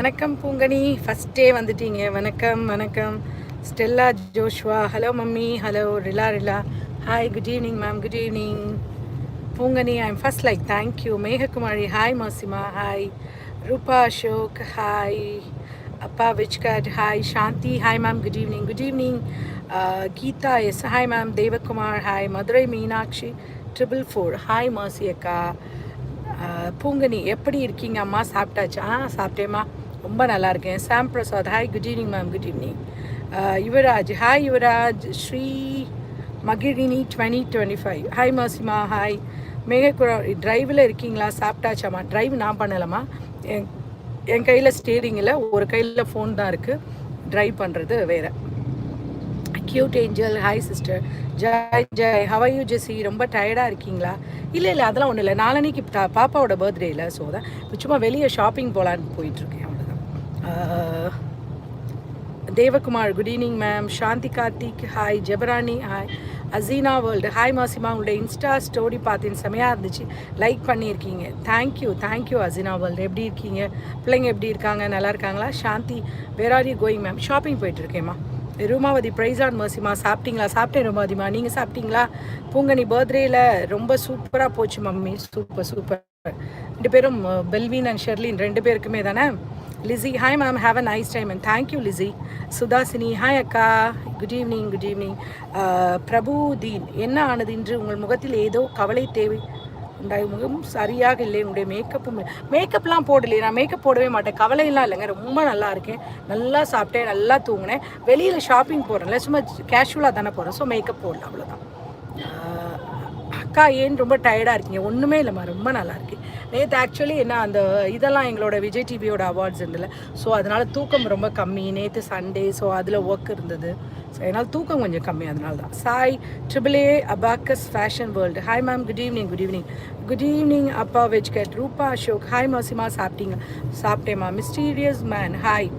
வணக்கம் Poongani. First day வந்துட்டீங்க. வணக்கம் வணக்கம். Stella Joshua. Hello mummy. Hello Rela Rela. Hi good evening ma'am good evening Poongani I am first like thank you Meghakumari hi மாசிமா. Hi ரூபா Ashok. Hi அப்பா விச்கட் hi Shanthi. Hi ma'am good evening good evening Geetha S. Hi ma'am Devakumar. Hi Madurai Meenakshi. Triple four hi Masi அக்கா. Uh, Poongani எப்படி இருக்கீங்க? அம்மா சாப்பிட்டாச்சா? ஆ சாப்பிட்டேம்மா. ரொம்ப நல்லா இருக்கேன் Sam Prasad hi good evening ma'am good evening Yuvaraj hi Yuvaraj Sri Magizhini twenty twenty five hi மாசிமா hi மேகக்குழா டிரைவில் இருக்கீங்களா? சாப்பிட்டாச்சாம்மா? டிரைவ் நான் பண்ணலாமா என் என் கையில் ஸ்டேரிங்கில் ஒரு கையில் ஃபோன் தான் இருக்குது ட்ரைவ் பண்ணுறது வேறு. Cute angel hi sister Joy Joy how you Jessy ரொம்ப டயர்டாக இருக்கீங்களா? இல்லை இல்லை அதெல்லாம் ஒன்றும் இல்லை. நாளன்னைக்கு பா- பாப்பாவோட பர்த்டே இல்லை ஸோ தான் சும்மா வெளியே ஷாப்பிங் போகலான்னு போயிட்டுருக்கேன் Devakumar good evening ma'am Shanthi Karthik hi Jebarani hi Aseena world hi மாசிமா உங்களுடைய இன்ஸ்டா ஸ்டோரி பார்த்தேன். செமையாக இருந்துச்சு. லைக் பண்ணியிருக்கீங்க. தேங்க்யூ தேங்க்யூ அசீனா வேர்ல்டு எப்படி இருக்கீங்க? பிள்ளைங்க எப்படி இருக்காங்க? நல்லா இருக்காங்களா? Shanthi where are you going ma'am shopping போயிட்டுருக்கேம்மா ரூமாவதி ப்ரைஸ் ஆன் மர்சிமா சாப்பிட்டீங்களா? சாப்பிட்டேன் ரூமாவதிமா. நீங்கள் சாப்பிட்டீங்களா? பூங்கனி பர்த்டேயில் ரொம்ப சூப்பராக போச்சு மம்மி. சூப்பர் சூப்பர் ரெண்டு பேரும் பெல்வின் அண்ட் ஷெர்லின் ரெண்டு பேருக்குமே தானே? Lizzy hi ma'am have a nice time and thank you Lizzy Sudhasini hi அக்கா. Good evening good evening Prabhu Deen என்ன ஆனது இன்று? உங்கள் முகத்தில் ஏதோ கவலை தேவை உண்டாய். முகம் சரியாக இல்லை. உங்களுடைய மேக்கப்பும் மேக்கப்லாம் போடலையே. நான் மேக்கப் போடவே மாட்டேன். கவலையெல்லாம் இல்லைங்க. ரொம்ப நல்லா இருக்கேன். நல்லா சாப்பிட்டேன். நல்லா தூங்கினேன். வெளியில் ஷாப்பிங் போகிறேன்ல சும்மா கேஷுவலாக தானே போகிறேன் ஸோ மேக்கப் போடல. அவ்வளோதான் அக்கா ஏன் ரொம்ப டயர்டாக இருக்கீங்க? ஒன்றுமே இல்லைம்மா ரொம்ப நல்லா இருக்கு. நேற்று ஆக்சுவலி என்ன அந்த இதெல்லாம் எங்களோட விஜய் டிவியோட அவார்ட்ஸ் இருந்தில்ல ஸோ அதனால் தூக்கம் ரொம்ப கம்மி. நேற்று சண்டே ஸோ அதில் ஒர்க் இருந்தது. ஸோ என்னால் தூக்கம் கொஞ்சம் கம்மி அதனால தான் Sai triple A abacus fashion world hi ma'am good evening good evening good evening அப்பா வெஜ் கேட் ரூபா அசோக் ஹாய் மாசிமா சாப்பிட்டீங்க சாப்பிட்டேம்மா மிஸ்டீரியஸ் மேன் ஹாய்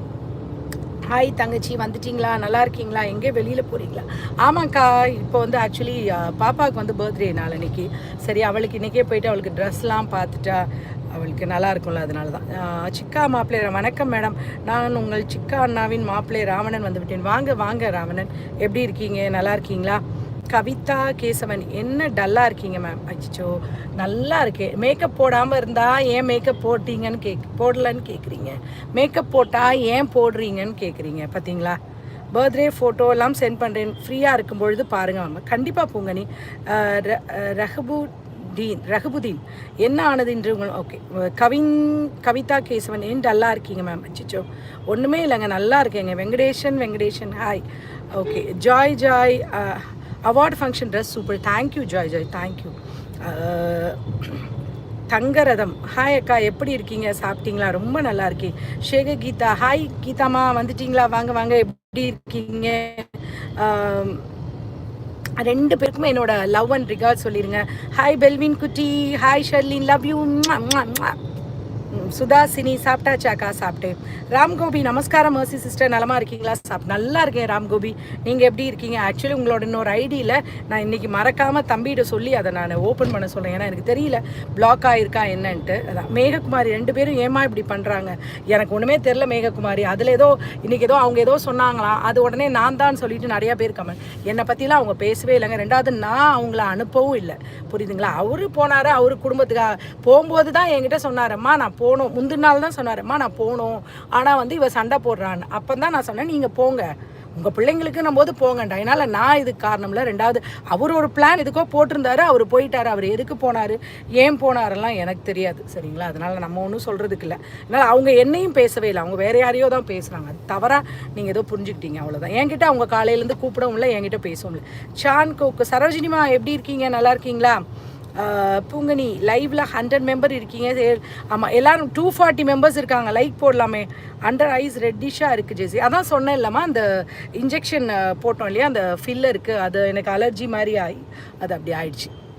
ஹாய் தங்கச்சி வந்துட்டிங்களா? நல்லா இருக்கீங்களா? எங்கே வெளியில் போகிறீங்களா ஆமாக்கா இப்போ வந்து ஆக்சுவலி பாப்பாவுக்கு வந்து பர்த்டே நாளன்னைக்கு சரி அவளுக்கு இன்றைக்கே போயிட்டு அவளுக்கு ட்ரெஸ்லாம் பார்த்துட்டா அவளுக்கு நல்லா இருக்கும்ல அதனால தான் சிக்கா மாப்பிள்ளை வணக்கம் மேடம். நான் உங்கள் சிக்கா அண்ணாவின் மாப்பிள்ளை ராவணன் வந்து விட்டேன் வாங்க வாங்க ராவணன். எப்படி இருக்கீங்க? நல்லா இருக்கீங்களா? கவிதா கேசவன் என்ன டல்லாக இருக்கீங்க மேம் அச்சோ நல்லா இருக்கேன் மேக்கப் போடாமல் இருந்தால் ஏன் மேக்கப் போட்டீங்கன்னு கேக் போடலன்னு கேட்குறீங்க மேக்கப் போட்டால் ஏன் போடுறீங்கன்னு கேட்குறீங்க பார்த்தீங்களா பர்த்டே ஃபோட்டோ எல்லாம் சென்ட் பண்ணுறேன் ஃப்ரீயாக இருக்கும் பொழுது பாருங்கள் மேம் கண்டிப்பாக போங்க நீ. ர- ரஹபு டீன் ரகுபுதீன் என்ன ஆனது என்று உங்கள் ஓகே கவின் கவிதா கேசவன் ஏன் டல்லாக இருக்கீங்க மேம் அச்சிச்சோ. ஒன்றுமே இல்லைங்க நல்லா இருக்கேங்க. Venkatesan Venkatesan hi okay Joy Joy award function dress super. Thank you Joy Joy thank you Thangaratham. Hi அக்கா எப்படி இருக்கீங்க? சாப்பிட்டீங்களா? ரொம்ப நல்லா இருக்கேன் ஷேக கீதா. ஹாய் கீதாமா வந்துட்டீங்களா? வாங்க வாங்க. எப்படி இருக்கீங்க? ரெண்டு பேருக்குமே என்னோட லவ் அண்ட் ரிகார்ட் சொல்லிடுங்க ஹாய் பெல்வின் குட்டி. Hi Sherlin love you Sudhasini சாப்பிட்டாச்சாக்கா சாப்பிட்டேன் ராம்கோபி நமஸ்காரம் மர்சி சிஸ்டர் நலமா இருக்கீங்களா? சாப் நல்லா இருக்கேன் ராம்கோபி நீங்கள் எப்படி இருக்கீங்க? ஆக்சுவலி உங்களோட இன்னொரு ஐடியில் நான் இன்றைக்கி மறக்காமல் தம்பிகிட்ட சொல்லி அதை நான் ஓப்பன் பண்ண சொல்கிறேன் ஏன்னா எனக்கு தெரியல பிளாக் ஆகிருக்கா என்னன்ட்டு. அதான் மேககுமாரி ரெண்டு பேரும் ஏமா இப்படி பண்ணுறாங்க எனக்கு ஒன்றுமே தெரில மேககுமாரி. அதில் ஏதோ இன்றைக்கி ஏதோ அவங்க ஏதோ சொன்னாங்களாம். அது உடனே நான் தான் சொல்லிட்டு நிறையா பேர் கமெண்ட் என்னை பற்றிலாம் அவங்க பேசவே இல்லைங்க. ரெண்டாவது நான் அவங்கள அனுப்பவும் இல்லை. புரியுதுங்களா? அவரு போனாரு அவரு குடும்பத்துக்காக போகும்போது தான் என்கிட்ட சொன்னாரம்மா நான் போகணும் முந்தின நாள் தான் சொன்னாரம்மா நான் போகணும் ஆனால் வந்து இவ சண்டை போடுறான்னு. அப்போ தான் நான் சொன்னேன் நீங்கள் போங்க. உங்கள் பிள்ளைங்களுக்கு போது போங்கண்டா என்னால் நான் இதுக்கு காரணம்ல ரெண்டாவது அவர் ஒரு பிளான் எதுக்கோ போட்டிருந்தாரு அவர் போயிட்டார் அவர் எதுக்கு போனார் ஏன் போனாரெல்லாம் எனக்கு தெரியாது. சரிங்களா? அதனால் நம்ம ஒன்றும் சொல்கிறதுக்கு இல்லை அதனால் அவங்க என்னையும் பேசவே இல்லை. அவங்க வேற யாரையோ தான் பேசுகிறாங்க அது தவறாக நீங்கள் ஏதோ புரிஞ்சுக்கிட்டீங்க அவ்வளோதான் என்கிட்ட அவங்க காலையிலேருந்து கூப்பிடவும் இல்லை என்கிட்ட பேசவும் இல்லை. சான் கோக்கு சரோஜினிமா எப்படி இருக்கீங்க? நல்லா இருக்கீங்களா? பூங்கனி லைவ்ல ஹண்ட்ரட் மெம்பர் இருக்கீங்க. சே- ஆமா எல்லாரும் டூ ஃபார்ட்டி மெம்பர்ஸ் இருக்காங்க. லைக் போடலாமே. அண்டர் ஐஸ் ரெட்டிஷாக இருக்குது ஜெசி. அதான் சொன்னேன் இல்லைம்மா அந்த இன்ஜெக்ஷன் போட்டோம் இல்லையா? அந்த ஃபில்லருக்கு அது எனக்கு அலர்ஜி மாதிரி ஆகி அது அப்படி ஆயிடுச்சு.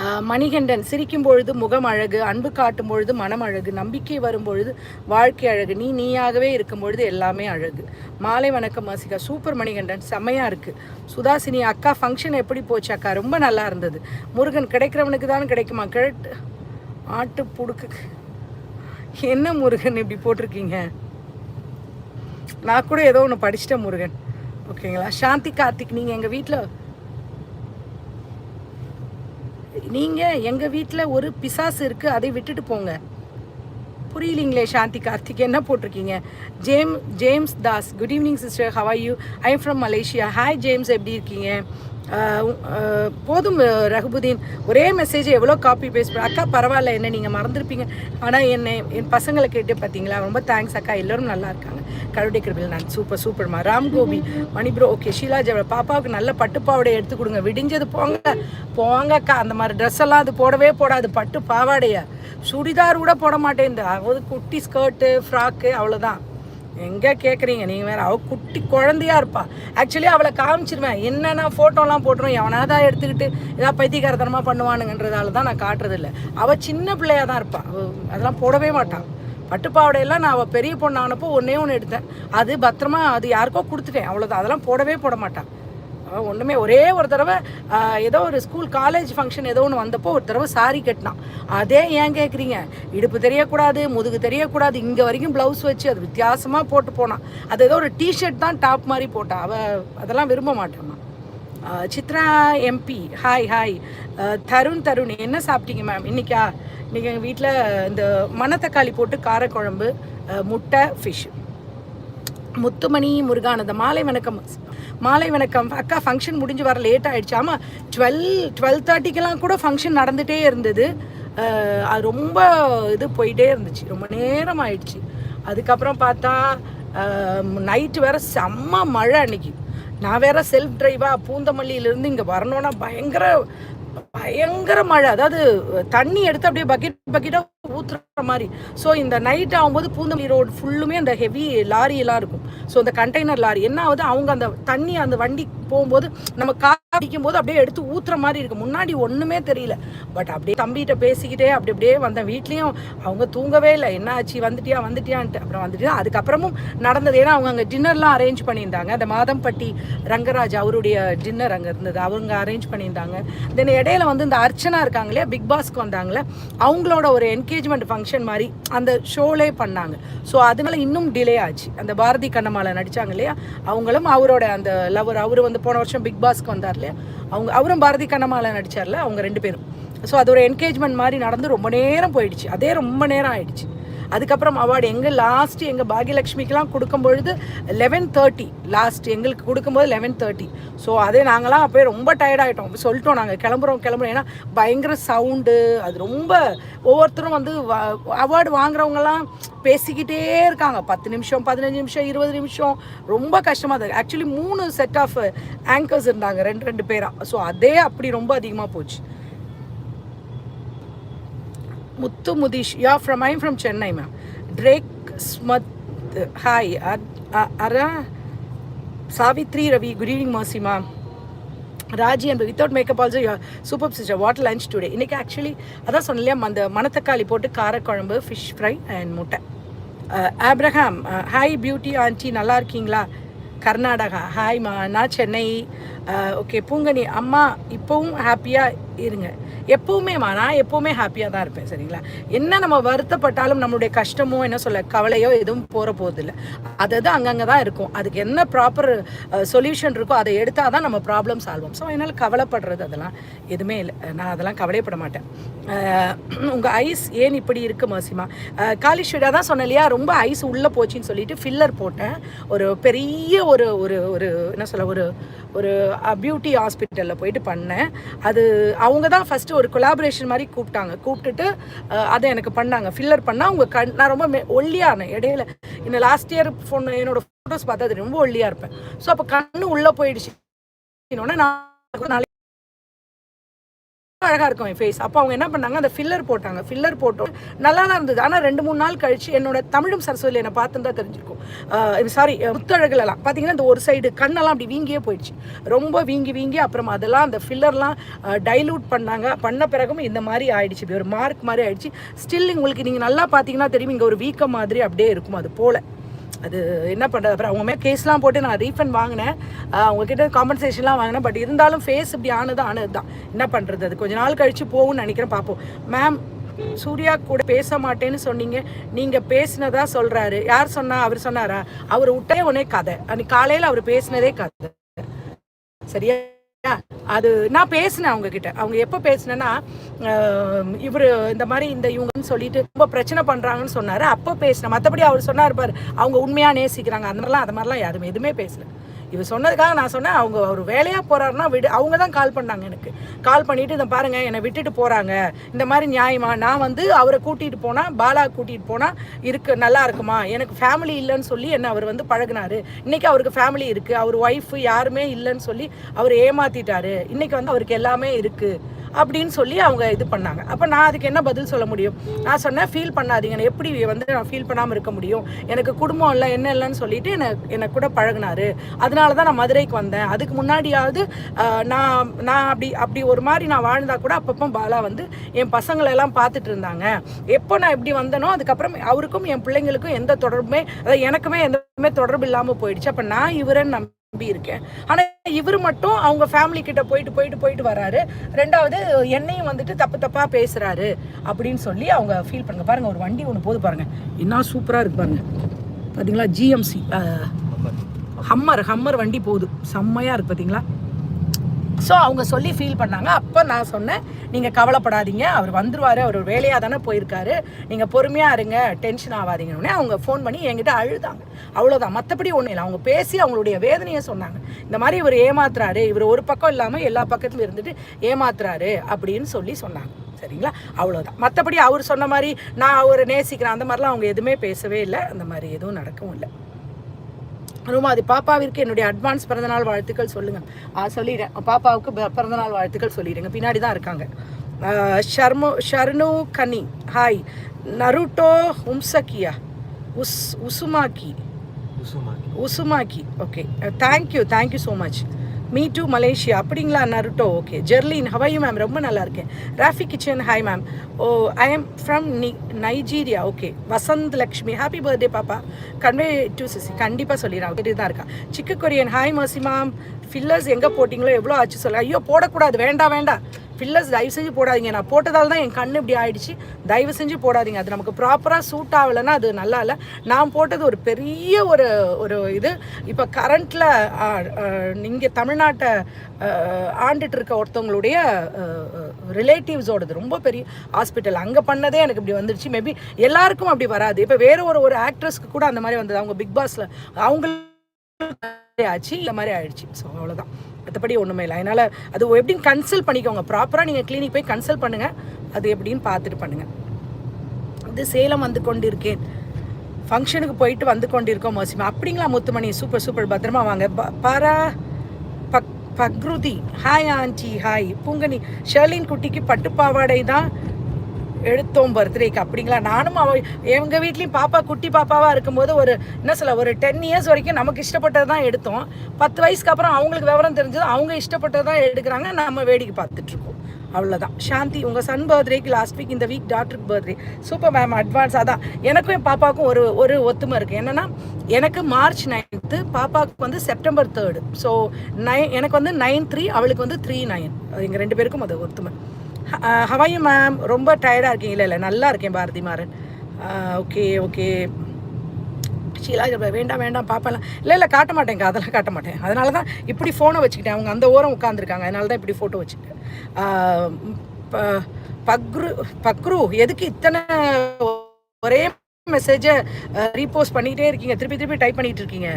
மணிகண்டன் சிரிக்கும் பொழுது முகம் அழகு அன்பு காட்டும் பொழுது மனம் அழகு நம்பிக்கை வரும் பொழுது வாழ்க்கை அழகு நீ நீயாகவே இருக்கும் பொழுது எல்லாமே அழகு. மாலை வணக்கம் மாசிகா சூப்பர் மணிகண்டன் செம்மையாக இருக்குது சுதாசினி அக்கா ஃபங்க்ஷன் எப்படி போச்சு அக்கா? ரொம்ப நல்லா இருந்தது. முருகன் கிடைக்கிறவனுக்கு தான் கிடைக்குமா? கிழட்டு ஆட்டு புடுக்கு. என்ன முருகன் இப்படி போட்டிருக்கீங்க? நான் கூட ஏதோ ஒன்று படிச்சிட்டேன் முருகன். ஓகேங்களா? சாந்தி கார்த்திக் நீங்கள் எங்கள் வீட்டில் நீங்கள் எங்கள் வீட்டில் ஒரு பிசாசு இருக்குது அதை விட்டுட்டு போங்க. புரியலீங்களே சாந்தி கார்த்திக் என்ன போட்டிருக்கீங்க? ஜேம் James Das good evening sister how are you you I am from Malaysia hi James. எப்படி இருக்கீங்க? போதும் ரகுபுதீன். ஒரே மெசேஜ் எவ்வளோ காப்பி பேசுவேன் அக்கா பரவாயில்ல என்ன நீங்கள் மறந்துருப்பீங்க. ஆனால் என்னை என் பசங்களை கேட்டு பார்த்தீங்களா ரொம்ப தேங்க்ஸ் அக்கா. எல்லோரும் நல்லா இருக்காங்க. கருடை கிருபில் நான் சூப்பர் சூப்பர்மா ராம் கோபி மணி ப்ரோ ஓகே ஷீலா ஜவ பாப்பாவுக்கு நல்ல பட்டுப்பாவடை எடுத்து கொடுங்க. விடிஞ்சது போங்க. போங்க அக்கா. அந்த மாதிரி ட்ரெஸ் எல்லாம் அது போடவே போடாது. பட்டு பாவாடையை. சுடிதார் கூட போட மாட்டேன் அதாவது குட்டி ஸ்கர்ட்டு ஃப்ராக்கு அவ்வளோதான் எங்கே கேட்குறீங்க நீங்கள் வேறு அவள் குட்டி குழந்தையா இருப்பா. ஆக்சுவலி அவளை காமிச்சிருவேன். என்னென்ன ஃபோட்டோலாம் போட்டுரும் எவனாவது எடுத்துக்கிட்டு ஏதாவது பைத்தியகாரத்தனமாக பண்ணுவானுங்கன்றதால தான் நான் காட்டுறதில்ல. அவள் சின்ன பிள்ளையாக தான் இருப்பாள் அதெல்லாம் போடவே மாட்டான் பட்டுப்பாவடையெல்லாம் நான் அவள் பெரிய பொண்ணானப்போ ஒன்றே ஒன்று எடுத்தேன். அது பத்திரமா அது யாருக்கோ கொடுத்துட்டேன். அவ்வளோதான் அதெல்லாம் போடவே போட மாட்டான் ஒன்றுமே ஒரே ஒரு தடவை ஏதோ ஒரு ஸ்கூல் காலேஜ் ஃபங்க்ஷன் ஏதோ ஒன்று வந்தப்போ ஒரு தடவை சாரி கட்டினான். அதே ஏன் கேட்குறீங்க இடுப்பு தெரியக்கூடாது முதுகு தெரியக்கூடாது இங்கே வரைக்கும் ப்ளவுஸ் வச்சு அது வித்தியாசமாக போட்டு போனான். அது ஏதோ ஒரு டிஷர்ட் தான் டாப் மாதிரி போட்டான் அவள் அதெல்லாம் விரும்ப மாட்டாம்மா Chitra MP hi hi Tarun Tarun என்ன சாப்பிட்டீங்க மேம் இன்னைக்கா? இன்றைக்கி எங்கள் வீட்டில் இந்த மணத்தக்காளி போட்டு காரக்குழம்பு முட்டை ஃபிஷ்ஷு முத்துமணி முருகானந்த மாலை வணக்கம். மாலை வணக்கம். அக்கா ஃபங்க்ஷன் முடிஞ்சு வர லேட் ஆகிடுச்சு ஆமாம் டுவெல் டுவெல் தேர்ட்டிக்கெல்லாம் கூட ஃபங்க்ஷன் நடந்துகிட்டே இருந்தது. அது ரொம்ப இது போயிட்டே இருந்துச்சு. ரொம்ப நேரம் ஆயிடுச்சு. அதுக்கப்புறம் பார்த்தா நைட்டு வேற செம்ம மழை அன்னைக்கு. நான் வேற செல்ஃப் டிரைவாக பூந்தமல்லியிலேருந்து இங்கே வரணும்னா பயங்கர பயங்கர மழை. அதாவது தண்ணி எடுத்து அப்படியே பக்கெட் பக்கெட்டாக ஊற்றுற மாதிரி. ஸோ இந்த நைட் ஆகும்போது பூந்தமல்லி ரோடு ஃபுல்லுமே அந்த ஹெவி லாரியெல்லாம் இருக்கும். ஸோ அந்த கண்டெய்னர் லாரி. என்ன ஆகுது? அவங்க அந்த தண்ணி அந்த வண்டி போகும்போது நம்ம கா அடிக்கும் போது அப்படியே எடுத்து ஊத்துற மாதிரி இருக்கு. முன்னாடி ஒன்றுமே தெரியல. பட் அப்படியே தம்பிகிட்ட பேசிக்கிட்டே அப்படி அப்படியே வந்தேன். வீட்லேயும் அவங்க தூங்கவே இல்லை. என்ன ஆச்சு? வந்துட்டியா? வந்துட்டியான்ட்டு. அப்புறம் வந்துட்டு அதுக்கப்புறமும் நடந்தது. ஏன்னா அவங்க அங்கே டின்னர்லாம் அரேஞ்ச் பண்ணியிருந்தாங்க. அந்த மாதம்பட்டி ரங்கராஜ் அவருடைய டின்னர் அங்கே இருந்தது. அவங்க அரேஞ்ச் பண்ணியிருந்தாங்க. தென் இடையில வந்து இந்த அர்ச்சனா இருக்காங்க இல்லையா பிக் பாஸ்க்கு வந்தாங்களே அவங்களோட ஒரு என்கேஜ்மெண்ட் ஃபங்க்ஷன் மாதிரி அந்த ஷோலே பண்ணாங்க. ஸோ அதனால இன்னும் டிலே ஆச்சு. அந்த பாரதி கண்ணமாலை நடிச்சாங்க இல்லையா? அவங்களும் அவரோட அந்த லவர் அவர் வந்து போன வருஷம் பிக் பாஸ்க்கு வந்தார் இல்லையா அவங்க அவரும் பாரதி கண்ணமாலை நடிச்சார்ல அவங்க ரெண்டு பேரும். ஸோ அது ஒரு என்கேஜ்மெண்ட் மாதிரி நடந்து ரொம்ப நேரம் போயிடுச்சு. அதே ரொம்ப நேரம் ஆயிடுச்சு. அதுக்கப்புறம் அவார்டு எங்கள் லாஸ்ட்டு எங்கள் பாகியலட்சுமிக்கெலாம் கொடுக்கும்பொழுது லெவன் தேர்ட்டி லாஸ்ட் எங்களுக்கு கொடுக்கும்போது லெவன் தேர்ட்டி ஸோ அதே நாங்களாம் அப்போயே ரொம்ப டயர்டாகிட்டோம் சொல்லிட்டோம் நாங்கள் கிளம்புறோம் கிளம்புறோம். ஏன்னா பயங்கர சவுண்டு அது ரொம்ப ஒவ்வொருத்தரும் வந்து அவார்டு வாங்குறவங்கலாம் பேசிக்கிட்டே இருக்காங்க. பத்து நிமிஷம் பதினஞ்சு நிமிஷம் இருபது நிமிஷம். ரொம்ப கஷ்டமாக இருந்தது. ஆக்சுவலி மூணு செட் ஆஃப் ஆங்கர்ஸ் இருந்தாங்க ரெண்டு ரெண்டு பேராக ஸோ அதே அப்படி ரொம்ப அதிகமாக போச்சு. Muthu Muthish yeah from I'm from Chennai ma'am track ஸ்மத் hi Ara Savithri Ravi good evening Masi ma'am Raji and without makeup also super sister what lunch today இன்னைக்கு ஆக்சுவலி அதான் சொன்னலையா அந்த மணத்தக்காளி போட்டு காரக்குழம்பு ஃபிஷ் ஃப்ரை அண்ட் முட்டை. Abraham hi beauty aunty நல்லா இருக்கீங்களா? கர்நாடகா ஹாய்மா நான் சென்னை. ஓகே பூங்கனி அம்மா இப்போவும் ஹாப்பியாக இருங்க. எப்பவுமேம்மா நான் எப்போவுமே ஹாப்பியாக தான் இருப்பேன் சரிங்களா? என்ன நம்ம வருத்தப்பட்டாலும் நம்மளுடைய கஷ்டமோ என்ன சொல்ல கவலையோ எதுவும் போகிற போதில்லை அது அது அங்கங்கே தான் இருக்கும். அதுக்கு என்ன ப்ராப்பர் சொல்யூஷன் இருக்கோ அதை எடுத்தால் தான் நம்ம ப்ராப்ளம் சால்வோம் ஸோ என்னால் கவலைப்படுறது அதெல்லாம் எதுவுமே இல்லை. நான் அதெல்லாம் கவலைப்பட மாட்டேன். உங்கள் ஐஸ் ஏன் இப்படி இருக்கு மர்சிமா காலிஸ்வரா தான் சொன்ன இல்லையா? ரொம்ப ஐஸ் உள்ளே போச்சுன்னு சொல்லிட்டு ஃபில்லர் போட்டேன். ஒரு பெரிய ஒரு ஒரு ஒரு என்ன சொல்ல ஒரு ஒரு பியூட்டி ஹாஸ்பிட்டலில் போயிட்டு பண்ணேன். அது அவங்க தான் ஃபஸ்ட்டு ஒரு கொலாபரேஷன் மாதிரி கூப்பிட்டாங்க. கூப்பிட்டுட்டு அதை எனக்கு பண்ணாங்க. ஃபில்லர் பண்ணால் அவங்க கண் நான் ரொம்ப மெ- ஒல்லியானேன் இடையில இந்த லாஸ்ட் இயர் ஃபோன் என்னோட ஃபோட்டோஸ் பார்த்தா அது ரொம்ப ஒல்லியாக இருப்பேன். ஸோ அப்போ கண்ணு உள்ளே போயிடுச்சு. இன்னொன்று நான் அழகாக இருக்கும் என் ஃபேஸ் அப்போ அவங்க என்ன பண்ணாங்க? அந்த ஃபில்லர் போட்டாங்க. ஃபில்லர் போட்டோம். நல்லா தான் இருந்தது. ஆனால் ரெண்டு மூணு நாள் கழிச்சு என்னோட தமிழும் சரஸ்வதியில் என்னை பார்த்துருந்தா தெரிஞ்சிருக்கும். சாரி முத்தழகுலாம் பார்த்தீங்கன்னா இந்த ஒரு சைடு கண்ணெல்லாம் அப்படி வீங்கியே போயிடுச்சு. ரொம்ப வீங்கி வீங்கி அப்புறம் அதெல்லாம் அந்த ஃபில்லர்லாம் டைலூட் பண்ணாங்க. பண்ண பிறகும் இந்த மாதிரி ஆயிடுச்சு. இப்படி ஒரு மார்க் மாதிரி ஆயிடுச்சு. ஸ்டில் உங்களுக்கு நீங்கள் நல்லா பார்த்தீங்கன்னா தெரியும் இங்கே ஒரு வீக்கம் மாதிரி அப்படியே இருக்கும். அது போல. அது என்ன பண்ணுறது அப்புறம் அவங்க மேலே கேஸ்லாம் போட்டு நான் ரீஃபண்ட் வாங்கினேன். அவங்கக்கிட்ட காம்பன்சேஷன்லாம் வாங்கினேன். பட் இருந்தாலும் ஃபேஸ் இப்படி ஆனது ஆனது தான். என்ன பண்ணுறது அது கொஞ்ச நாள் கழித்து போகும்னு நினைக்கிறேன் பார்ப்போம். மேம் சூர்யா கூட பேச மாட்டேன்னு சொன்னீங்க. நீங்க பேசினதா சொல்றாரு. யார் சொன்னா? அவர் சொன்னாரா? அவர் விட்டே உடனே கதை. அன்னைக்கு காலையில அவர் பேசினதே கதை. சரியா? அது நான் பேசினேன் அவங்க கிட்ட அவங்க எப்போ பேசினேன்னா இவர் இந்த மாதிரி இந்த இவங்கன்னு சொல்லிட்டு ரொம்ப பிரச்சனை பண்றாங்கன்னு சொன்னாரு. அப்போ பேசினேன். மற்றபடி அவர் சொன்னார் பாரு அவங்க உண்மையா நேசிக்கிறாங்க. அந்த மாதிரிலாம் அது மாதிரிலாம் யாருமே எதுவுமே பேசல. இவர் சொன்னதுக்காக நான் சொன்னேன் அவங்க ஒரு வேலையாக போகிறாருன்னா விடு அவங்க தான் கால் பண்ணாங்க எனக்கு. கால் பண்ணிட்டு இதை பாருங்கள் என்னை விட்டுட்டு போகிறாங்க இந்த மாதிரி நியாயமா? நான் வந்து அவரை கூட்டிகிட்டு போனால் பாலா கூட்டிகிட்டு போனால் இருக்கு நல்லா இருக்குமா? எனக்கு ஃபேமிலி இல்லைன்னு சொல்லி என்ன அவர் வந்து பழகுனாரு. இன்னைக்கு அவருக்கு ஃபேமிலி இருக்குது அவர் ஒய்ஃபு யாருமே இல்லைன்னு சொல்லி அவர் ஏமாற்றிட்டாரு இன்றைக்கி வந்து அவருக்கு எல்லாமே இருக்குது அப்படின்னு சொல்லி அவங்க இது பண்ணாங்க. அப்போ நான் அதுக்கு என்ன பதில் சொல்ல முடியும்? நான் சொன்னேன் ஃபீல் பண்ணாதீங்க. நான் எப்படி வந்து நான் ஃபீல் பண்ணாமல் இருக்க முடியும்? எனக்கு குடும்பம் இல்லை என்ன இல்லைன்னு சொல்லிட்டு என்னை என்னை கூட பழகினாரு. அதனால தான் நான் மதுரைக்கு வந்தேன். அதுக்கு முன்னாடியாவது நான் நான் அப்படி அப்படி ஒரு மாதிரி நான் வாழ்ந்தா கூட அப்பப்போ பாலா வந்து என் பசங்களை எல்லாம் பார்த்துட்டு இருந்தாங்க. எப்போ நான் இப்படி வந்தனோ அதுக்கப்புறம் அவருக்கும் என் பிள்ளைங்களுக்கும் எந்த தொடர்புமே அதாவது எனக்குமே எந்தமே தொடர்பு இல்லாமல் போயிடுச்சு. அப்போ நான் இவரன்னு நம்பி இருக்கேன். ஆனால் இவர் மட்டும் அவங்க ஃபேமிலி கிட்ட போயிட்டு போயிட்டு போயிட்டு வராரு. ரெண்டாவது என்னையும் வந்துட்டு தப்பு தப்பாக பேசுகிறாரு அப்படின்னு சொல்லி அவங்க ஃபீல் பண்ணுங்க. பாருங்க ஒரு வண்டி ஒன்று போது பாருங்க. என்ன சூப்பராக இருக்கு பாருங்க. பார்த்தீங்களா ஜிஎம்சி ஹம்மர் ஹம்மர் வண்டி போகுது. செம்மையாக இருக்கு பார்த்தீங்களா ஸோ அவங்க சொல்லி ஃபீல் பண்ணாங்க. அப்போ நான் சொன்னேன் நீங்கள் கவலைப்படாதீங்க. அவர் வந்துருவாரு. அவர் ஒரு வேலையாக தானே போயிருக்காரு. நீங்கள் பொறுமையாக இருங்க. டென்ஷன் ஆகாதீங்கன்னு அவங்க ஃபோன் பண்ணி என்கிட்ட அழுதாங்க. அவ்வளோதான் மற்றபடி ஒன்றும் இல்லை. அவங்க பேசி அவங்களுடைய வேதனையை சொன்னாங்க. இந்த மாதிரி இவர் ஏமாத்துறாரு. இவர் ஒரு பக்கம் இல்லாமல் எல்லா பக்கத்துலையும் இருந்துட்டு ஏமாத்துறாரு அப்படின்னு சொல்லி சொன்னாங்க. சரிங்களா? அவ்வளோதான் மற்றபடி அவர் சொன்ன மாதிரி நான் அவரை நேசிக்கிறேன். அந்த மாதிரிலாம் அவங்க எதுவுமே பேசவே இல்லை. அந்த மாதிரி எதுவும் நடக்கவும் இல்லை. ரூமாதி பாப்பாவிற்கு என்னுடைய அட்வான்ஸ் பிறந்தநாள் வாழ்த்துக்கள் சொல்லுங்க. ஆ சொல்லிடுறேன் பாப்பாவுக்கு பிறந்தநாள் வாழ்த்துக்கள் சொல்லிடுங்க. பின்னாடி தான் இருக்காங்க ஷர்மு ஷர்னு கனி. ஹாய் நருட்டோ உம்சக்கியா உஸ் Uzumaki Uzumaki okay thank you thank you so much me to Malaysia அப்படிங்களா Naruto okay Jerlin how are you ma'am ரொம்ப நல்லா இருக்கேன். Rafi kitchen hi ma'am oh I am from நி Nigeria okay Vasanth Lakshmi. Happy birthday பாப்பா. Convey to சிசி கண்டிப்பாக சொல்லிடுறேன். கேட்டு தான் இருக்கா. சிக்கு Korean hi mercy ma'am fillers எங்கே போட்டிங்களோ எவ்வளோ ஆச்சு சொல்ல. ஐயோ போடக்கூடாது. வேண்டாம் வேண்டாம். ஃபில்லர்ஸ் தயவு செஞ்சு போடாதீங்க. நான் போட்டதால தான் என் கண்ணு இப்படி ஆயிடுச்சு. தயவு செஞ்சு போடாதீங்க. அது நமக்கு ப்ராப்பராக சூட் ஆகலைன்னா அது நல்லா இல்லை. நான் போட்டது ஒரு பெரிய ஒரு ஒரு இது. இப்போ கரண்ட்டில் இங்கே தமிழ்நாட்டை ஆண்டுட்டு இருக்க ஒருத்தவங்களுடைய ரிலேட்டிவ்ஸோடது ரொம்ப பெரிய ஹாஸ்பிட்டல் அங்கே பண்ணதே எனக்கு இப்படி வந்துடுச்சு மேபி எல்லாருக்கும் அப்படி வராது. இப்போ வேற ஒரு ஒரு ஆக்ட்ரஸ்க்கு கூட அந்த மாதிரி வந்தது. அவங்க பிக் பாஸில் அவங்களுக்கு ஆச்சு. இந்த மாதிரி ஆயிடுச்சு. ஸோ அவ்வளோதான் மற்றபடி ஒன்றுமே இல்லை. அதனால் அது எப்படின்னு கன்சல்ட் பண்ணிக்கோங்க. ப்ராப்பராக நீங்கள் கிளினிக் போய் கன்சல்ட் பண்ணுங்கள் அது எப்படின்னு பார்த்துட்டு பண்ணுங்கள் இது சேலம் வந்து கொண்டிருக்கேன். ஃபங்க்ஷனுக்கு போயிட்டு வந்து கொண்டிருக்கோம் மோசிமா அப்படிங்களா முத்துமணி? சூப்பர் சூப்பர் பத்திரமா வாங்க. ப- பக் பக்ருதி. Hi aunty hi Poongani. Sherlin குட்டிக்கு பட்டு பாவாடை தான் எடுத்தோம் பர்த்டேக்கு. அப்படிங்களா? நானும் அவ எங்கள் வீட்லேயும் பாப்பா குட்டி பாப்பாவாக இருக்கும்போது ஒரு என்ன சொல்ல ஒரு டென் இயர்ஸ் வரைக்கும் நமக்கு இஷ்டப்பட்டது தான் எடுத்தோம். பத்து வயசுக்கு அப்புறம் அவங்களுக்கு விவரம் தெரிஞ்சது அவங்க இஷ்டப்பட்டது தான் எடுக்கிறாங்க. நம்ம வேடிக்கை பார்த்துட்ருக்கோம் அவ்வளோதான் சாந்தி உங்கள் சன் பர்த்டேக்கு லாஸ்ட் வீக் இந்த வீக் டாக்டருக்கு பர்த்டே சூப்பர் மேம் அட்வான்ஸ் அதான். எனக்கும் என் பாப்பாவுக்கும் ஒரு ஒரு ஒத்துமை இருக்குது என்னென்னா எனக்கு மார்ச் நைன்த்து பாப்பாவுக்கு வந்து செப்டம்பர் தேர்டு ஸோ நைன் எனக்கு வந்து நைன் த்ரீ அவளுக்கு வந்து த்ரீ நைன் எங்கள் ரெண்டு பேருக்கும் அது ஒத்துமை. ஹவாயு மேம் ரொம்ப டயர்டாக இருக்கீங்க இல்லை இல்லை நல்லா இருக்கேன் பாரதி மாறன். ஓகே ஓகே ஷீலா வேண்டாம் வேண்டாம் பாப்பெல்லாம் இல்லை இல்லை காட்ட மாட்டேங்க அதெல்லாம் காட்ட மாட்டேன். அதனால தான் இப்படி ஃபோனை வச்சுக்கிட்டேன். அவங்க அந்த ஓரம் உட்காந்துருக்காங்க அதனால தான் இப்படி ஃபோட்டோ வச்சுக்கிட்டேன். ப- பக்ரு பக்ரு எதுக்கு இத்தனை ஒரே மெசேஜை ரீபோஸ்ட் பண்ணிகிட்டே இருக்கீங்க. திருப்பி திருப்பி டைப் பண்ணிட்டு இருக்கீங்க.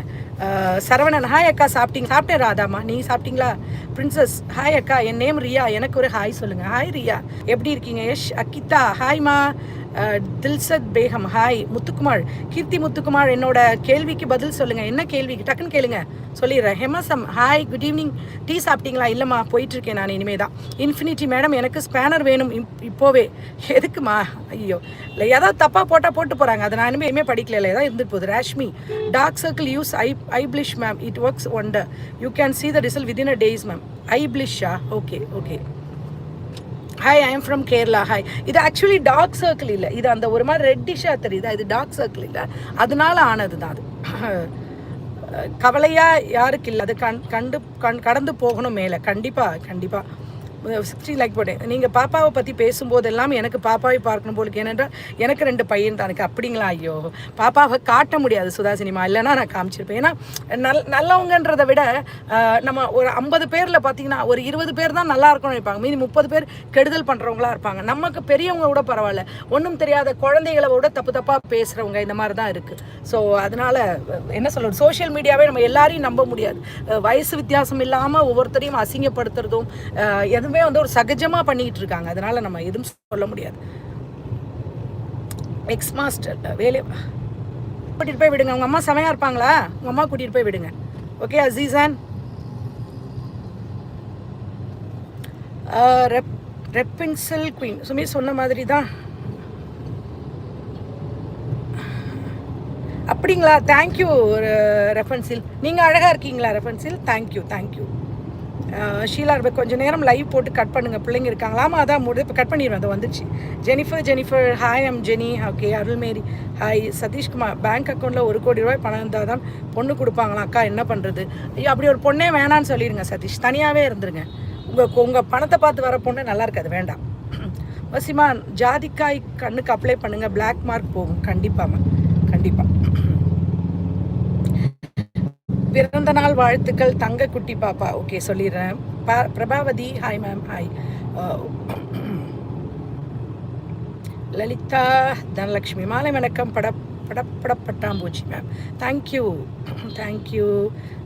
சரவணன் ஹாய் அக்கா சாப்பிட்டீங்க சாப்பிட்டேன் ராதாமா நீ சாப்பிட்டீங்களா? பிரின்சஸ் ஹாய் அக்கா. என் நேம் ரியா. எனக்கு ஒரு ஹாய் சொல்லுங்க. ஹாய் ரியா. எப்படி இருக்கீங்க? யஷ் அக்கிதா. ஹாய்மா தில்சத் பேகம். ஹாய் முத்துக்குமார். கீர்த்தி முத்துக்குமார் என்னோட கேள்விக்கு பதில் சொல்லுங்க. என்ன கேள்வி? டக்குன்னு கேளுங்க. சொல்லிடுறேன். ஹெமசம் ஹாய் குட் ஈவினிங் டீ சாப்பிட்டீங்களா? இல்லைம்மா போயிட்டு இருக்கேன் நான் இனிமே தான் இன்ஃபினிட்டி மேடம் எனக்கு ஸ்பேனர் வேணும் இப்போவே. எதுக்குமா? ஐயோ. இல்லை ஏதாவது தப்பாக போட்டால் போட்டு போகிறாங்க அதை நான் இனிமேல் இனிமேல் படிக்கல. இல்லை ஏதாவது இருந்துட்டு போகுது. Reshmi dark circle use eye eye bliss ma'am it works wonder you can see the result within a days ma'am eye பிளிஷா okay okay hi I am from Kerala hi இது ஆக்சுவலி டார்க் சர்க்கிள் இல்லை. இது அந்த ஒரு மாதிரி ரெட்டிஷாக தெரியுதா? இது dark circle இல்லை. அதனால ஆனது தான் அது. கவலையாக யாருக்கு இல்லை அது கண் கண்டு கண் கடந்து போகணும் மேலே. கண்டிப்பாக கண்டிப்பாக சிக்ஸ்டி லைக் போட்டேன் நீங்கள் பாப்பாவை பற்றி பேசும்போதெல்லாம் எனக்கு பாப்பாவை பார்க்கணும் போலுக்கு ஏனென்றால் எனக்கு ரெண்டு பையன் தான் எனக்கு அப்படிங்களா? ஐயோ. பாப்பாவை காட்ட முடியாது சுதா சினிமா. இல்லைனா நான் காமிச்சிருப்பேன். ஏன்னா நல் நல்லவங்கன்றதை விட நம்ம ஒரு ஐம்பது பேரில் பார்த்தீங்கன்னா ஒரு இருபது பேர் தான் நல்லா இருக்கணும்னு நினைப்பாங்க. மீதி முப்பது பேர் கெடுதல் பண்ணுறவங்களா இருப்பாங்க. நமக்கு பெரியவங்க கூட பரவாயில்ல. ஒன்றும் தெரியாத குழந்தைகளை விட தப்பு தப்பாக பேசுகிறவங்க இந்த மாதிரி தான் இருக்குது ஸோ அதனால் என்ன சொல்கிறது சோஷியல் மீடியாவே நம்ம எல்லாரையும் நம்ப முடியாது. வயசு வித்தியாசம் இல்லாமல் ஒவ்வொருத்தரையும் அசிங்கப்படுத்துறதும் எதுவும் எல்லாருமே வந்து ஒரு சகஜமாக பண்ணிக்கிட்டு இருக்காங்க. அதனால் நம்ம எதுவும் சொல்ல முடியாது. எக்ஸ் மாஸ்டர் வேலை கூட்டிகிட்டு போய் விடுங்க. உங்கள் அம்மா செமையாக இருப்பாங்களா? உங்கள் அம்மா கூட்டிகிட்டு போய் விடுங்க. ஓகே அசீசன் ரெப் ரெப்பின்சல் குயின் சுமி சொன்ன மாதிரி தான் அப்படிங்களா தேங்க்யூ ரெஃபன்சில் நீங்கள் அழகாக இருக்கீங்களா ரெஃபன்சில் தேங்க்யூ தேங்க்யூ ஷீலா இருப்ப கொஞ்சம் நேரம் லைவ் போட்டு கட் பண்ணுங்கள் பிள்ளைங்க இருக்காங்களா? ஆமாம் அதான் முடி. இப்போ கட் பண்ணிடுவேன். அது வந்துச்சு Jennifer Jennifer hi am Jeni okay Arulmary. Hi Sathishkumar. Bank அக்கௌண்ட்டில் ஒரு கோடி ரூபாய் பணம் இருந்தால் தான் பொண்ணு கொடுப்பாங்களா? அக்கா என்ன பண்ணுறது ஐயோ அப்படி ஒரு பொண்ணே வேணான்னு சொல்லிடுங்க சதீஷ். தனியாகவே இருந்துருங்க. உங்கள் உங்கள் பணத்தை பார்த்து வர பொண்ணு நல்லா இருக்காது. வேண்டாம். வசிமான் ஜாதிக்காய் கண்ணுக்கு அப்ளை பண்ணுங்கள் பிளாக் மார்க் போகும். கண்டிப்பாம்மா. கண்டிப்பாக பிறந்த நாள் வாழ்த்துக்கள் தங்க குட்டி பாப்பா. ஓகே சொல்லிடுறேன். ப- Prabhavathi hi ma'am hi Lalitha Dhanalakshmi மாலை வணக்கம் பட பட படப்பட்டாம்பூச்சி ma'am thank you thank you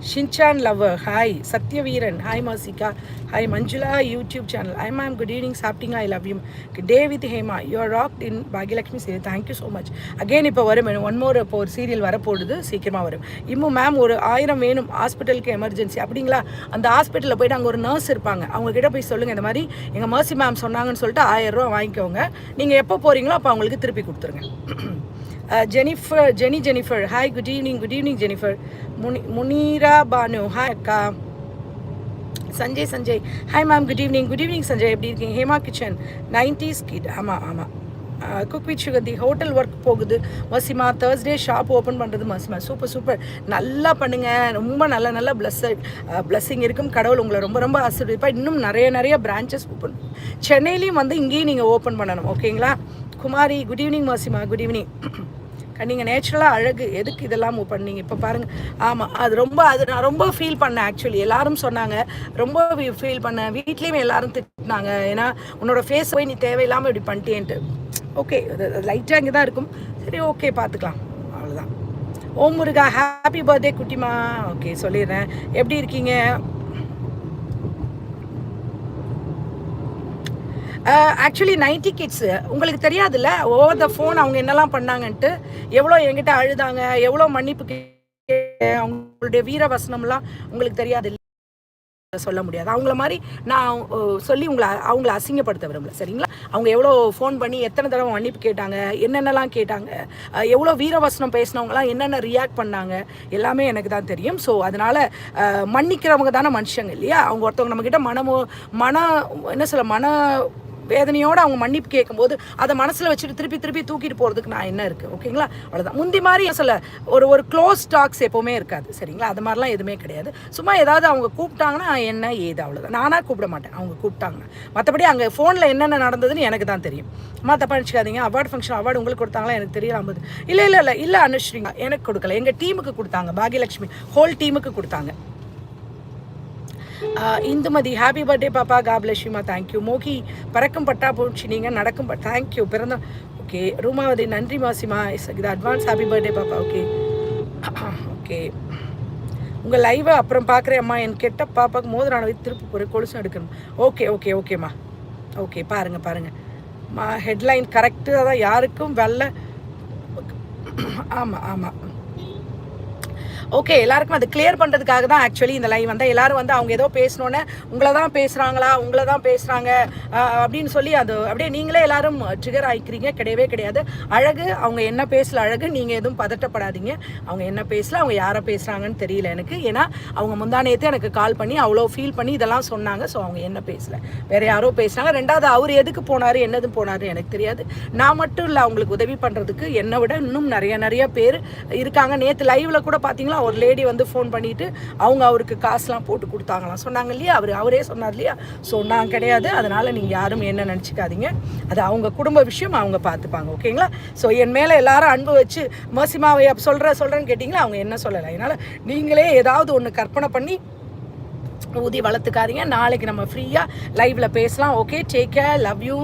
Shinchan lover hi Sathyaveeran hi Masika hi Manjula YouTube channel hi ma'am good evening சாப்பிட்டீங்களா I love you day with Hema you are rocked in Bhagyalakshmi serial thank you so much again இப்போ வரும். One more இப்போ ஒரு serial வரப்போடுது சீக்கிரமாக வரும். இன்னும் ma'am ஒரு ஆயிரம் வேணும். ஹாஸ்பிட்டலுக்கு எமர்ஜென்சி அப்படிங்களா? அந்த ஹாஸ்பிட்டலில் போயிட்டு அங்கே ஒரு நர்ஸ் இருப்பாங்க. அவங்கக்கிட்ட போய் சொல்லுங்கள் இந்த மாதிரி எங்கள் மர்சி மேம் சொன்னாங்கன்னு சொல்லிட்டு ஆயிரம் ரூபா வாங்கிக்கோங்க. நீங்கள் எப்போ போகிறீங்களோ அப்போ அவங்களுக்கு திருப்பி கொடுத்துருங்க. Jennifer Jeni Jennifer hi good evening good evening Jennifer முனி முனீரா பானு ஹாய் அக்கா Sanjay Sanjay hi ma'am good evening good evening Sanjay எப்படி இருக்கீங்க? ஹேமா கிச்சன் நைன்டிஸ் கிட் ஆமாம் ஆமாம் cook with Suganthi hotel work போகுது. மசிமா தேர்ஸ்டே ஷாப் ஓப்பன் பண்ணுறது மசிமா. சூப்பர் சூப்பர் நல்லா பண்ணுங்கள் ரொம்ப நல்ல நல்ல பிளஸ் பிளஸ்ஸிங் uh, இருக்கும். கடவுள் உங்களை ரொம்ப ரொம்ப ஆசீர்வதிப்பா இன்னும் நிறைய நிறைய பிரான்ச்சஸ் ஓப்பன் சென்னையிலையும் வந்து இங்கேயும் நீங்கள் ஓப்பன் பண்ணணும். ஓகேங்களா குமாரி குட் ஈவினிங் மசிமா. குட் ஈவினிங் நீங்கள் நேச்சுரலாக அழகு எதுக்கு இதெல்லாம் மூவ் பண்ணீங்க? இப்போ பாருங்கள் ஆமாம் அது ரொம்ப அது நான் ரொம்ப ஃபீல் பண்ணேன் ஆக்சுவலி எல்லாரும் சொன்னாங்க ரொம்ப ஃபீல் பண்ணேன். வீட்லேயும் எல்லாரும் திட்டினாங்க. ஏன்னா உன்னோட ஃபேஸ் போய் நீ தேவையில்லாமல் இப்படி பண்ணிட்டேன்ட்டு. ஓகே லைட்டாக இங்கே தான் இருக்கும். சரி ஓகே பார்த்துக்கலாம் அவ்வளோதான் ஓம் முருகா ஹாப்பி பர்த்டே குட்டிமா. ஓகே சொல்லிடுறேன். எப்படி இருக்கீங்க? ஆக்சுவலி நைன்டி கிட்ஸு உங்களுக்கு தெரியாதுல்ல ஓவர் த ஃபோன் அவங்க என்னெல்லாம் பண்ணாங்கன்ட்டு எவ்வளோ என்கிட்ட அழுதாங்க எவ்வளோ மன்னிப்பு கே- அவங்களுடைய வீர வசனம்லாம் உங்களுக்கு தெரியாது சொல்ல முடியாது. அவங்கள மாதிரி நான் சொல்லி உங்களை அவங்கள அசிங்கப்படுத்த விரும்பல சரிங்களா? அவங்க எவ்வளோ ஃபோன் பண்ணி எத்தனை தடவை மன்னிப்பு கேட்டாங்க என்னென்னலாம் கேட்டாங்க எவ்வளோ வீரவசனம் பேசினவங்களாம் என்னென்ன ரியாக்ட் பண்ணாங்க எல்லாமே எனக்கு தான் தெரியும். ஸோ அதனால் மன்னிக்கிறவங்க தானே மனுஷங்க இல்லையா? அவங்க ஒருத்தவங்க நம்மக்கிட்ட மனமோ மன என்ன சொல்ல மன வேதனையோடு அவங்க மன்னிப்பு கேட்கும்போது அதை மனசில் வச்சுட்டு திருப்பி திருப்பி தூக்கிட்டு போகிறதுக்கு நான் என்ன இருக்குது ஓகேங்களா? அவ்வளோதான் முந்தி மாதிரி சொல்ல ஒரு ஒரு க்ளோஸ் டாக்ஸ் எப்போவுமே இருக்காது. சரிங்களா? அது மாதிரிலாம் எதுவுமே கிடையாது. சும்மா ஏதாவது அவங்க கூப்பிட்டாங்கன்னா என்ன ஏது அவ்வளோதான் நானாக கூப்பிட மாட்டேன். அவங்க கூப்பிட்டாங்க மற்றபடி அங்கே ஃபோனில் என்னென்ன நடந்ததுன்னு எனக்கு தான் தெரியும். அம்மா தப்பா நினச்சிக்காதீங்க. அவார்டு ஃபங்க்ஷன் அவார்டு உங்களுக்கு கொடுத்தாங்களா? எனக்கு தெரியல ஐம்பது. இல்லை இல்லை இல்லை. இல்லை அனுஷ்ரீங்க எனக்கு கொடுக்கல. எங்கள் டீமுக்கு கொடுத்தாங்க. பாகியலட்சுமி ஹோல் டீமுக்கு கொடுத்தாங்க. இந்துமதி ஹாப்பி பர்த்டே பாப்பா காப்லட்சுமா தேங்க்யூ மோகி பறக்கும் பட்டா போச்சு. நீங்கள் நடக்கும் தேங்க்யூ பிறந்த ஓகே ரூமாவதி நன்றி மாசிமா இது அட்வான்ஸ் ஹாப்பி பர்த்டே பாப்பா ஓகே ஓகே உங்கள் லைவை அப்புறம் பார்க்குறேன் அம்மா. என் கெட்ட பாப்பாவுக்கு மோதிரான திருப்பி போகிற கொலுசும் எடுக்கணும். ஓகே ஓகே ஓகேம்மா ஓகே பாருங்கள் பாருங்கள் மா ஹெட்லைன் கரெக்டாக தான் யாருக்கும் வெள்ள ஆமாம் ஆமாம் ஓகே எல்லாருக்கும் அது கிளியர் பண்ணுறதுக்காக தான் ஆக்சுவலி இந்த லைவ் வந்தால் எல்லாரும் வந்து அவங்க ஏதோ பேசணுன்னு உங்களை தான் பேசுகிறாங்களா உங்களை தான் பேசுகிறாங்க அப்படின்னு சொல்லி அது அப்படியே நீங்களே எல்லாரும் ட்ரிகர் ஆகிக்கிறீங்க கிடையவே கிடையாது. அழகு அவங்க என்ன பேசல அழகு நீங்கள் எதுவும் பதட்டப்படாதீங்க. அவங்க என்ன பேசல அவங்க யாரை பேசுகிறாங்கன்னு தெரியல எனக்கு. ஏன்னா அவங்க முந்தானேத்து எனக்கு கால் பண்ணி அவ்வளோ ஃபீல் பண்ணி இதெல்லாம் சொன்னாங்க. ஸோ அவங்க என்ன பேசல. வேற யாரோ பேசுனாங்க. ரெண்டாவது அவர் எதுக்கு போனார் என்னது போனார் எனக்கு தெரியாது. நான் மட்டும் இல்லை அவங்களுக்கு உதவி பண்ணுறதுக்கு என்னை விட இன்னும் நிறைய நிறைய பேர் இருக்காங்க. நேற்று லைவ்ல கூட பார்த்தீங்களா ஒரு லேடி வந்து ஃபோன் பண்ணிட்டு அவங்க அவருக்கு காசுலாம் போட்டு கொடுத்தாங்களாம். சொன்னாங்க இல்லையா? அவர் அவரே சொன்னார் இல்லையா? ஸோ நான் கிடையாது. அதனால் நீங்கள் யாரும் என்ன நினச்சிக்காதீங்க. அது அவங்க குடும்ப விஷயம் அவங்க பார்த்துப்பாங்க. ஓகேங்களா? ஸோ என் மேலே எல்லாரும் அன்பு வச்சு மோசிமாவை சொல்கிற சொல்கிறேன்னு கேட்டிங்களா அவங்க என்ன சொல்லலை. அதனால் நீங்களே ஏதாவது ஒன்று கற்பனை பண்ணி ஊதி வளர்த்துக்காதீங்க. நாளைக்கு நம்ம ஃப்ரீயாக லைவில் பேசலாம். Okay take care love you